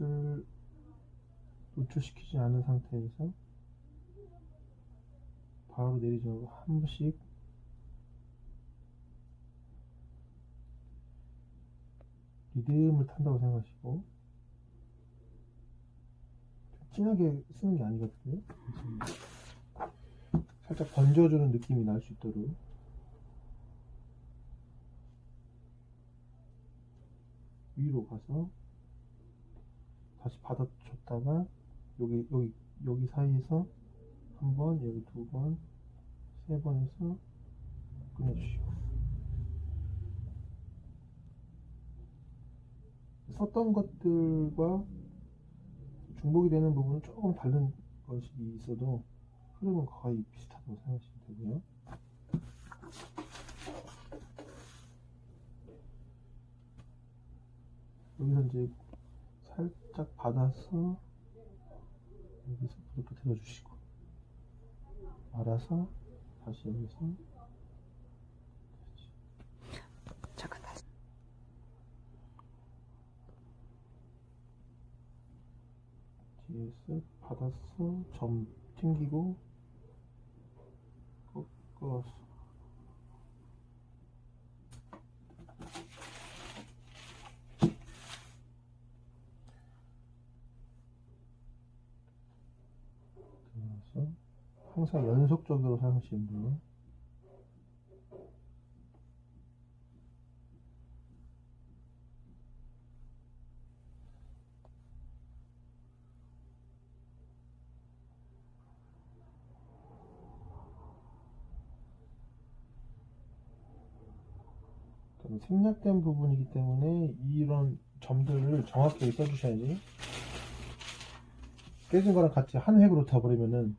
빛을 노출시키지 않은 상태에서 바로 내리지 말고 한 번씩 리듬을 탄다고 생각하시고 진하게 쓰는 게 아니거든요. 살짝 번져주는 느낌이 날 수 있도록 위로 가서 다시 받아줬다가 여기 여기 여기 사이에서 한 번 여기 두 번 세번 해서 끊어주시고 썼던 것들과 중복이 되는 부분은 조금 다른 것이 있어도 흐름은 거의 비슷하다고 생각하시면 되고요. 여기서 이제 살짝 받아서 여기서 이렇게 들어주시고 말아서 다시 여기서 잠깐 다시. 뒤에서 받았어 점 튕기고 꺾어서 그래서 항상 연속적으로 돼요 그럼 생략된 부분이기 때문에 이런 점들을 정확하게 써주셔야지 깨진 거랑 같이 한 획으로 타버리면은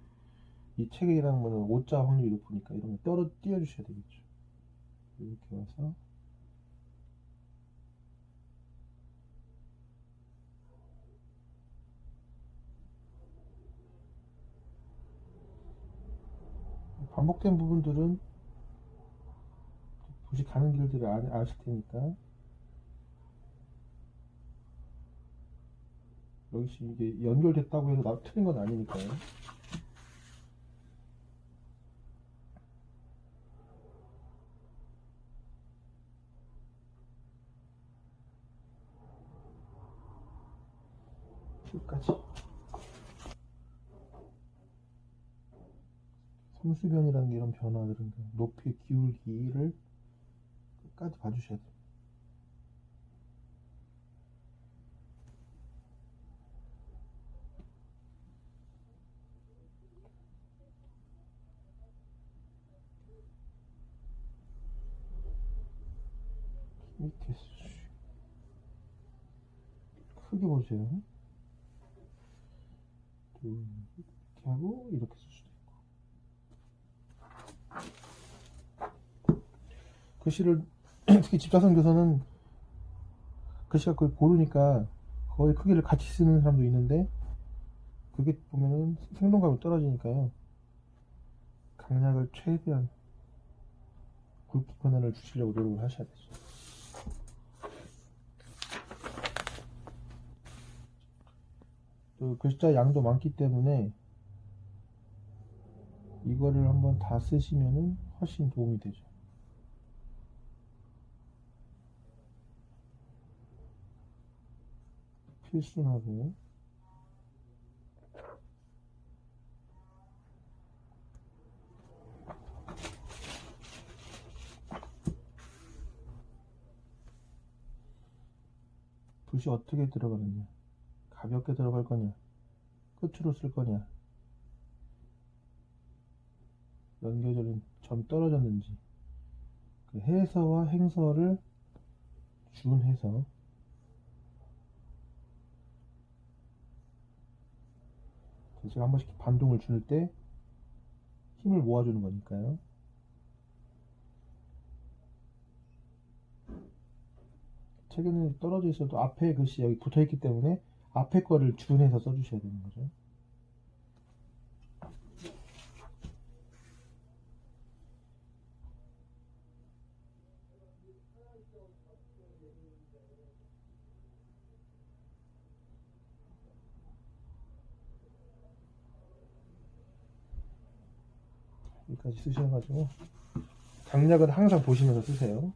이 책이랑 뭐는 오자 확률이 높으니까 이런 거 떨어 띄워 주셔야 되겠죠. 이렇게 와서. 반복된 부분들은 도시 가는 길들을 아, 아실 테니까 여기서 이게 연결됐다고 해서 나 틀린 건 아니니까요. 끝까지 섬수변이라는 게 이런 변화들은 높이 기울기를 끝까지 봐주셔야 돼요. 밑에 크게 보세요. 둘, 이렇게 하고 이렇게 쓸 수도 있고. 글씨를 특히 집사선 교사는 글씨가 거의 고르니까 거의 크기를 같이 쓰는 사람도 있는데 그게 보면은 생동감이 떨어지니까요. 강약을 최대한 굵기 권한을 주시려고 노력을 하셔야 되죠. 또 글자 양도 많기 때문에 이거를 한번 다 쓰시면은 훨씬 도움이 되죠. 필순하고 붓이 어떻게 들어가느냐 가볍게 들어갈 거냐? 끝으로 쓸 거냐? 연결절은 점 떨어졌는지. 그 해서와 행서를 준해서. 제가 한 번씩 반동을 줄 때 힘을 모아주는 거니까요. 책에는 떨어져 있어도 앞에 글씨 여기 붙어 있기 때문에 앞에 거를 준해서 써주셔야 되는 거죠. 여기까지 쓰셔가지고 강약은 항상 보시면서 쓰세요.